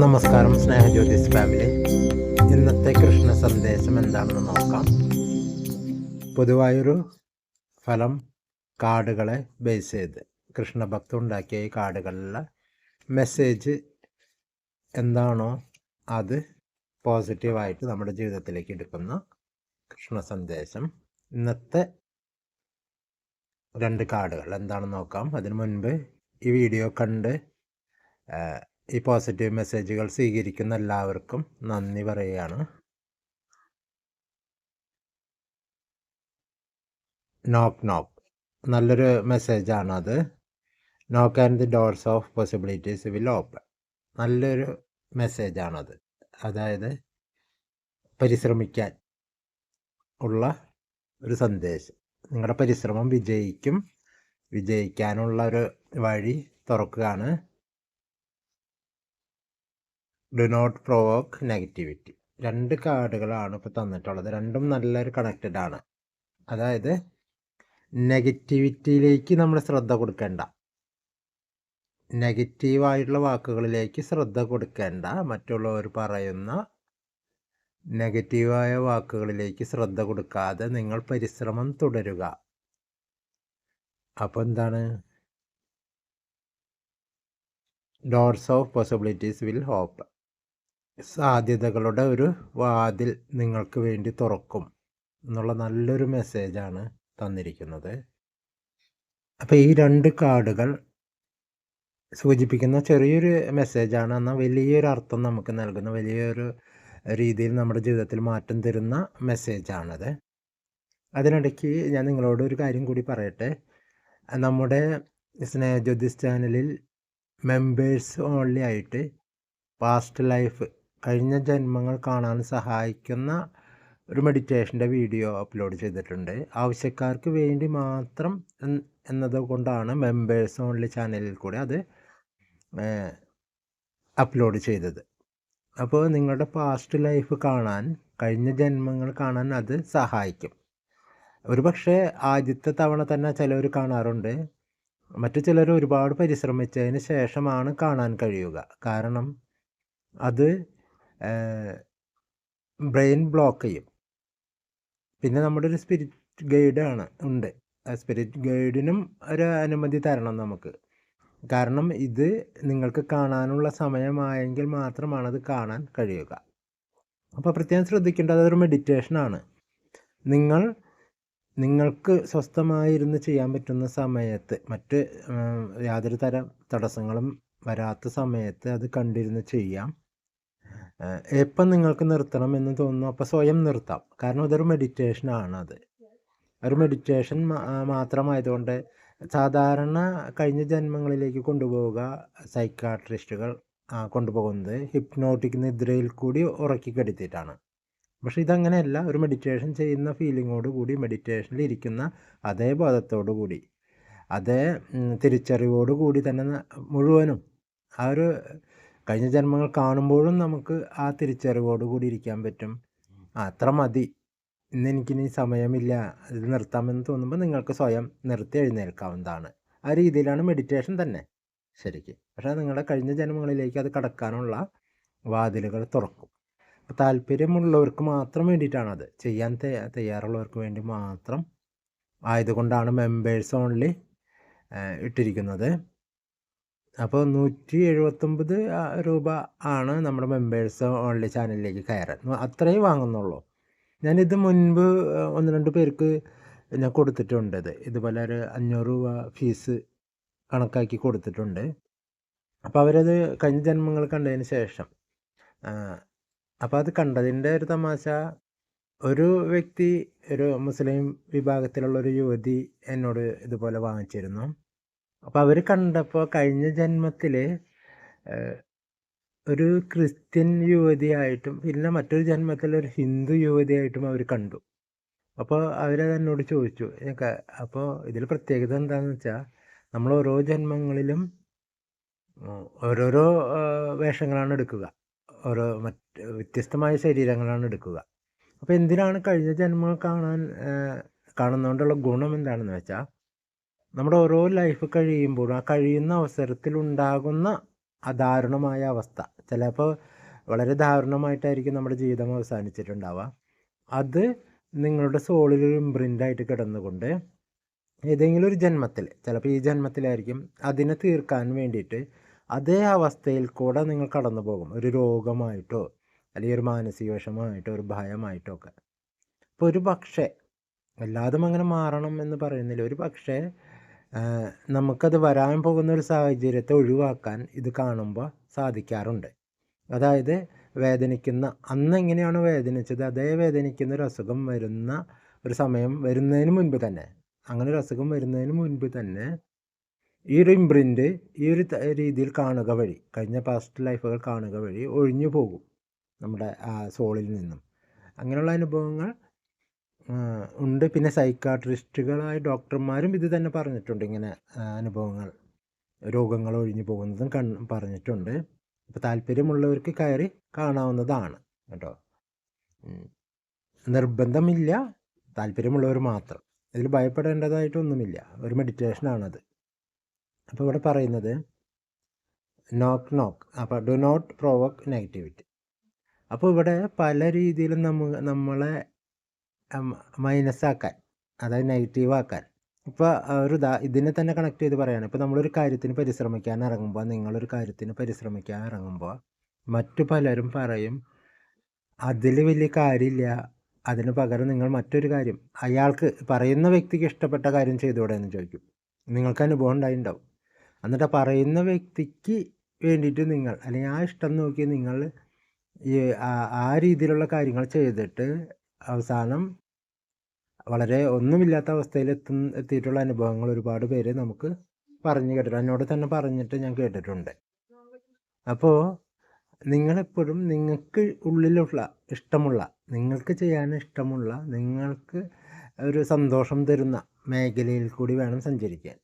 നമസ്കാരം സ്നേഹജ്യോതി ഫാമിലി. ഇന്നത്തെ കൃഷ്ണ സന്ദേശം എന്താണെന്ന് നോക്കാം. പൊതുവായൊരു ഫലം കാർഡുകളെ ബേസ് ചെയ്ത്. കൃഷ്ണഭക്തം ഉണ്ടാക്കിയ ഈ കാർഡുകളിലെ മെസ്സേജ് എന്താണോ അത് പോസിറ്റീവായിട്ട് നമ്മുടെ ജീവിതത്തിലേക്ക് എടുക്കുന്ന കൃഷ്ണ സന്ദേശം. ഇന്നത്തെ രണ്ട് കാർഡുകൾ എന്താണെന്ന് നോക്കാം. അതിനു മുൻപ് ഈ വീഡിയോ കണ്ട് ഈ പോസിറ്റീവ് മെസ്സേജുകൾ സ്വീകരിക്കുന്ന എല്ലാവർക്കും നന്ദി പറയുകയാണ്. നോക്ക് നോക്ക് നല്ലൊരു മെസ്സേജാണ് അത്. Knock and the doors of possibilities will open നല്ലൊരു മെസ്സേജാണത് അതായത് പരിശ്രമിക്കാൻ ഉള്ള ഒരു സന്ദേശം. നിങ്ങളുടെ പരിശ്രമം വിജയിക്കും. വിജയിക്കാനുള്ള ഒരു വഴി തുറക്കുകയാണ്. ഡു നോട്ട് പ്രൊവോക്ക് നെഗറ്റിവിറ്റി രണ്ട് കാർഡുകളാണ് ഇപ്പോൾ തന്നിട്ടുള്ളത്. രണ്ടും നല്ലൊരു കണക്റ്റഡ് ആണ്. അതായത് നെഗറ്റിവിറ്റിയിലേക്ക് നമ്മൾ ശ്രദ്ധ കൊടുക്കേണ്ട. നെഗറ്റീവായിട്ടുള്ള വാക്കുകളിലേക്ക് ശ്രദ്ധ കൊടുക്കേണ്ട. മറ്റുള്ളവർ പറയുന്ന നെഗറ്റീവായ വാക്കുകളിലേക്ക് ശ്രദ്ധ കൊടുക്കാതെ നിങ്ങൾ പരിശ്രമം തുടരുക. അപ്പോൾ എന്താണ്? Doors of possibilities will hope സാധ്യതകളുടെ ഒരു വാതിൽ നിങ്ങൾക്ക് വേണ്ടി തുറക്കും എന്നുള്ള നല്ലൊരു മെസ്സേജാണ് തന്നിരിക്കുന്നത്. അപ്പോൾ ഈ രണ്ട് കാർഡുകൾ സൂചിപ്പിക്കുന്ന ചെറിയൊരു മെസ്സേജാണ് എന്നാൽ വലിയൊരു അർത്ഥം നമുക്ക് നൽകുന്ന വലിയൊരു രീതിയിൽ നമ്മുടെ ജീവിതത്തിൽ മാറ്റം തരുന്ന മെസ്സേജാണത് അതിനിടയ്ക്ക് ഞാൻ നിങ്ങളോട് ഒരു കാര്യം കൂടി പറയട്ടെ. നമ്മുടെ സ്നേഹജ്യോതിസ് ചാനലിൽ മെമ്പേഴ്സ് ഓൺലി ആയിട്ട് പാസ്റ്റ് ലൈഫ് കഴിഞ്ഞ ജന്മങ്ങൾ കാണാൻ സഹായിക്കുന്ന ഒരു മെഡിറ്റേഷന്റെ വീഡിയോ അപ്ലോഡ് ചെയ്തിട്ടുണ്ട്. ആവശ്യക്കാർക്ക് വേണ്ടി മാത്രം എന്നതുകൊണ്ടാണ് എന്നത് കൊണ്ടാണ് മെമ്പേഴ്സ് ഓൺലി ചാനലിൽ കൂടെ അത് അപ്ലോഡ് ചെയ്തത്. അപ്പോൾ നിങ്ങളുടെ പാസ്റ്റ് ലൈഫ് കാണാൻ കഴിഞ്ഞ ജന്മങ്ങൾ കാണാൻ അത് സഹായിക്കും. ഒരു പക്ഷേ ആദ്യത്തെ തവണ തന്നെ ചിലർ കാണാറുണ്ട്. മറ്റു ചിലർ ഒരുപാട് പരിശ്രമിച്ചതിന് ശേഷമാണ് കാണാൻ കഴിയുക. കാരണം അത് ബ്രെയിൻ ബ്ലോക്ക് ചെയ്യും. പിന്നെ നമ്മുടെ ഒരു സ്പിരിറ്റ് ഗൈഡാണ് ഉണ്ട്. ആ സ്പിരിറ്റ് ഗൈഡിനും ഒരു അനുമതി തരണം നമുക്ക്. കാരണം ഇത് നിങ്ങൾക്ക് കാണാനുള്ള സമയമായെങ്കിൽ മാത്രമാണ് അത് കാണാൻ കഴിയുക. അപ്പോൾ പ്രത്യേകം ശ്രദ്ധിക്കേണ്ടത് അതൊരു മെഡിറ്റേഷനാണ് നിങ്ങൾ നിങ്ങൾക്ക് സ്വസ്ഥമായിരുന്ന് ചെയ്യാൻ പറ്റുന്ന സമയത്ത് മറ്റ് യാതൊരു തരം തടസ്സങ്ങളും വരാത്ത സമയത്ത് അത് കണ്ടിരുന്ന് ചെയ്യാം. എപ്പം നിങ്ങൾക്ക് നിർത്തണം എന്ന് തോന്നുന്നു. അപ്പോൾ സ്വയം നിർത്താം. കാരണം ഇതൊരു അത് ഒരു മെഡിറ്റേഷൻ മാത്രമായതുകൊണ്ട് സാധാരണ കഴിഞ്ഞ ജന്മങ്ങളിലേക്ക് കൊണ്ടുപോവുക സൈക്കാട്രിസ്റ്റുകൾ കൊണ്ടുപോകുന്നത് ഹിപ്നോട്ടിക് നിദ്രയിൽ കൂടി ഉറക്കി പക്ഷേ ഇതങ്ങനെയല്ല. ഒരു മെഡിറ്റേഷൻ ചെയ്യുന്ന ഫീലിങ്ങോട് കൂടി മെഡിറ്റേഷനിൽ ഇരിക്കുന്ന അതേ ബോധത്തോടു കൂടി അതേ തിരിച്ചറിവോടു കൂടി തന്നെ മുഴുവനും ആ ഒരു കഴിഞ്ഞ ജന്മങ്ങൾ കാണുമ്പോഴും നമുക്ക് ആ തിരിച്ചറിവോട് കൂടി ഇരിക്കാൻ പറ്റും. അത്ര മതി. ഇന്ന് എനിക്കിനി സമയമില്ല. ഇത് നിർത്താമെന്ന് തോന്നുമ്പോൾ നിങ്ങൾക്ക് സ്വയം നിർത്തി എഴുന്നേൽക്കാവുന്നതാണ്. ആ രീതിയിലാണ് മെഡിറ്റേഷൻ തന്നെ. ശരിക്കും. പക്ഷേ നിങ്ങളുടെ കഴിഞ്ഞ ജന്മങ്ങളിലേക്ക് അത് കടക്കാനുള്ള വാതിലുകൾ തുറക്കും. അപ്പോൾ താല്പര്യമുള്ളവർക്ക് മാത്രം വേണ്ടിയിട്ടാണത്. ചെയ്യാൻ തയ്യാറുള്ളവർക്ക് വേണ്ടി മാത്രം ആയതുകൊണ്ടാണ് മെമ്പേഴ്സ് ഓൺലി ഇട്ടിരിക്കുന്നത്. അപ്പോൾ നൂറ്റി എഴുപത്തൊമ്പത് രൂപ ആണ് നമ്മുടെ മെമ്പേഴ്സ് ഓൺലി ചാനലിലേക്ക് കയറാൻ. അത്രയും വാങ്ങുന്നുള്ളൂ. ഞാനിത് മുൻപ് ഒന്ന് രണ്ട് പേർക്ക് ഞാൻ കൊടുത്തിട്ടുണ്ട് ഇത്. ഇതുപോലെ ഒരു അഞ്ഞൂറ് രൂപ ഫീസ് കണക്കാക്കി കൊടുത്തിട്ടുണ്ട്. അപ്പോൾ അവരത് കഴിഞ്ഞ ജന്മങ്ങൾ കണ്ടതിന് ശേഷം അപ്പോൾ അത് കണ്ടതിന്റെ ഒരു തമാശ ഒരു വ്യക്തി ഒരു മുസ്ലിം വിഭാഗത്തിലുള്ള ഒരു യുവതി എന്നോട് ഇതുപോലെ വാങ്ങിച്ചിരുന്നു. അപ്പോൾ അവർ കണ്ടപ്പോൾ കഴിഞ്ഞ ജന്മത്തിൽ ഒരു ക്രിസ്ത്യൻ യുവതിയായിട്ടും പിന്നെ മറ്റൊരു ജന്മത്തിൽ ഒരു ഹിന്ദു യുവതിയായിട്ടും അവർ കണ്ടു. അപ്പോൾ അവരത് എന്നോട് ചോദിച്ചു അപ്പോൾ ഇതിൽ പ്രത്യേകത എന്താണെന്ന് വെച്ചാൽ നമ്മൾ ഓരോ ജന്മങ്ങളിലും ഓരോരോ വേഷങ്ങളാണ് എടുക്കുക. ഓരോ മറ്റ് വ്യത്യസ്തമായ ശരീരങ്ങളാണ് എടുക്കുക. അപ്പോൾ എന്തിനാണ് കഴിഞ്ഞ ജന്മങ്ങൾ കാണാൻ കാണുന്നതുകൊണ്ടുള്ള ഗുണം എന്താണെന്ന് വെച്ചാൽ നമ്മുടെ ഓരോ ലൈഫ് കഴിയുമ്പോൾ ആ കഴിയുന്ന അവസരത്തിലുണ്ടാകുന്ന അദാരുണമായ അവസ്ഥ. ചിലപ്പോൾ വളരെ ദാരുണമായിട്ടായിരിക്കും നമ്മുടെ ജീവിതം അവസാനിച്ചിട്ടുണ്ടാവുക. അത് നിങ്ങളുടെ സോളിൽ ഒരു ഇമ്പ്രിന്റായിട്ട് കിടന്നുകൊണ്ട് ഏതെങ്കിലും ഒരു ജന്മത്തിൽ ചിലപ്പോൾ ഈ ജന്മത്തിലായിരിക്കും അതിനെ തീർക്കാൻ വേണ്ടിയിട്ട് അതേ അവസ്ഥയിൽ കൂടെ നിങ്ങൾ കടന്നു പോകും. ഒരു രോഗമായിട്ടോ അല്ലെങ്കിൽ ഒരു മാനസിക വിഷമമായിട്ടോ ഒരു ഭയമായിട്ടോ ഒക്കെ. അപ്പോൾ ഒരു പക്ഷേ എല്ലാതും അങ്ങനെ മാറണം എന്ന് പറയുന്നില്ല. ഒരു പക്ഷേ നമുക്കത് വരാൻ പോകുന്ന ഒരു സാഹചര്യത്തെ ഒഴിവാക്കാൻ ഇത് കാണുമ്പോൾ സാധിക്കാറുണ്ട്. അതായത് വേദനിക്കുന്ന അന്ന് എങ്ങനെയാണ് വേദനിച്ചത് അതേ വേദനിക്കുന്ന ഒരു അസുഖം വരുന്ന ഒരു സമയം വരുന്നതിന് മുൻപ് തന്നെ അങ്ങനെ ഒരു അസുഖം വരുന്നതിന് മുൻപ് തന്നെ ഈ ഒരു ഇമ്പ്രിന്റ് ഈ ഒരു രീതിയിൽ കാണുക വഴി കഴിഞ്ഞ പാസ്റ്റ് ലൈഫുകൾ കാണുക വഴി ഒഴിഞ്ഞു പോകും നമ്മുടെ സോളിൽ നിന്നും. അങ്ങനെയുള്ള അനുഭവങ്ങൾ ഉണ്ട്. പിന്നെ സൈക്കാട്രിസ്റ്റുകളായ ഡോക്ടർമാരും ഇത് തന്നെ പറഞ്ഞിട്ടുണ്ട്. ഇങ്ങനെ അനുഭവങ്ങൾ രോഗങ്ങൾ ഒഴിഞ്ഞു പോകുന്നതും കൺ പറഞ്ഞിട്ടുണ്ട്. അപ്പോൾ താല്പര്യമുള്ളവർക്ക് കയറി കാണാവുന്നതാണ് കേട്ടോ. നിർബന്ധമില്ല. താല്പര്യമുള്ളവർ മാത്രം. ഇതിൽ ഭയപ്പെടേണ്ടതായിട്ടൊന്നുമില്ല. ഒരു മെഡിറ്റേഷനാണത് അപ്പോൾ ഇവിടെ പറയുന്നത് നോക്ക് നോക്ക് അപ്പോൾ ഡു നോട്ട് പ്രോവോക്ക് നെഗറ്റിവിറ്റി അപ്പോൾ ഇവിടെ പല രീതിയിലും നമ്മ നമ്മളെ മൈനസാക്കാൻ അതായത് നെഗറ്റീവാക്കാൻ ഇപ്പോൾ ഒരു ഇതാ ഇതിനെ തന്നെ കണക്ട് ചെയ്ത് പറയുകയാണ് ഇപ്പോൾ നമ്മളൊരു കാര്യത്തിന് പരിശ്രമിക്കാൻ ഇറങ്ങുമ്പോൾ നിങ്ങളൊരു കാര്യത്തിന് പരിശ്രമിക്കാൻ ഇറങ്ങുമ്പോൾ മറ്റു പലരും പറയും അതിൽ വലിയ കാര്യമില്ല. അതിന് പകരം നിങ്ങൾ മറ്റൊരു കാര്യം അയാൾക്ക് പറയുന്ന വ്യക്തിക്ക് ഇഷ്ടപ്പെട്ട കാര്യം ചെയ്തുകൂടെ എന്ന് ചോദിക്കും. നിങ്ങൾക്ക് അനുഭവം ഉണ്ടായിട്ടുണ്ടാവും. എന്നിട്ട് പറയുന്ന വ്യക്തിക്ക് വേണ്ടിയിട്ട് നിങ്ങൾ അല്ലെങ്കിൽ ആ ഇഷ്ടം നോക്കി നിങ്ങൾ ഈ ആ രീതിയിലുള്ള കാര്യങ്ങൾ ചെയ്തിട്ട് അവസാനം വളരെ ഒന്നുമില്ലാത്ത അവസ്ഥയിൽ എത്തും എത്തിയിട്ടുള്ള അനുഭവങ്ങൾ ഒരുപാട് പേര് നമുക്ക് പറഞ്ഞു കേട്ടിട്ടുണ്ട്. എന്നോട് തന്നെ പറഞ്ഞിട്ട് ഞാൻ കേട്ടിട്ടുണ്ട്. അപ്പോൾ നിങ്ങളെപ്പോഴും നിങ്ങൾക്ക് ഉള്ളിലുള്ള ഇഷ്ടമുള്ള നിങ്ങൾക്ക് ചെയ്യാൻ ഇഷ്ടമുള്ള നിങ്ങൾക്ക് ഒരു സന്തോഷം തരുന്ന മേഖലയിൽ കൂടി വേണം സഞ്ചരിക്കാൻ.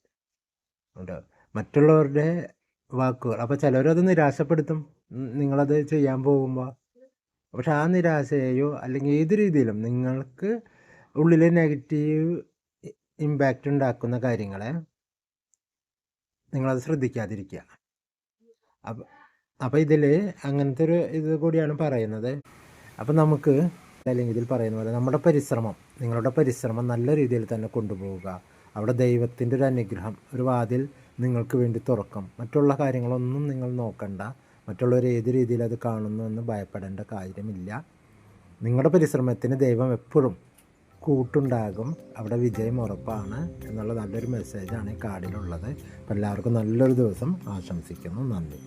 കേട്ടോ മറ്റുള്ളവരുടെ വാക്കുകൾ. അപ്പോൾ ചിലരത് നിരാശപ്പെടുത്തും. നിങ്ങളത് ചെയ്യാൻ പോകുമ്പോൾ. പക്ഷെ ആ നിരാശയെയോ അല്ലെങ്കിൽ ഏത് രീതിയിലും നിങ്ങൾക്ക് ഉള്ളിൽ നെഗറ്റീവ് ഇമ്പാക്റ്റ് ഉണ്ടാക്കുന്ന കാര്യങ്ങളെ നിങ്ങളത് ശ്രദ്ധിക്കാതിരിക്കുക. അപ്പം അപ്പോൾ ഇതിൽ അങ്ങനത്തെ ഒരു ഇത് കൂടിയാണ് പറയുന്നത്. അപ്പം നമുക്ക് അല്ലെങ്കിൽ ഇതിൽ പറയുന്ന പോലെ നമ്മുടെ പരിശ്രമം നിങ്ങളുടെ പരിശ്രമം നല്ല രീതിയിൽ തന്നെ കൊണ്ടുപോവുക. അവിടെ ദൈവത്തിന്റെ ഒരു അനുഗ്രഹം ഒരു വാതിൽ നിങ്ങൾക്ക് വേണ്ടി തുറക്കും. മറ്റുള്ള കാര്യങ്ങളൊന്നും നിങ്ങൾ നോക്കണ്ട. മറ്റുള്ളവർ ഏത് രീതിയിൽ അത് കാണുന്നു എന്ന് ഭയപ്പെടേണ്ട കാര്യമില്ല. നിങ്ങളുടെ പരിശ്രമത്തിന് ദൈവം എപ്പോഴും കൂട്ടുണ്ടാകും. അവിടെ വിജയം ഉറപ്പാണ് എന്നുള്ള നല്ലൊരു മെസ്സേജാണ് ഈ കാർഡിലുള്ളത്. അപ്പോൾ എല്ലാവർക്കും നല്ലൊരു ദിവസം ആശംസിക്കുന്നു. നന്ദി.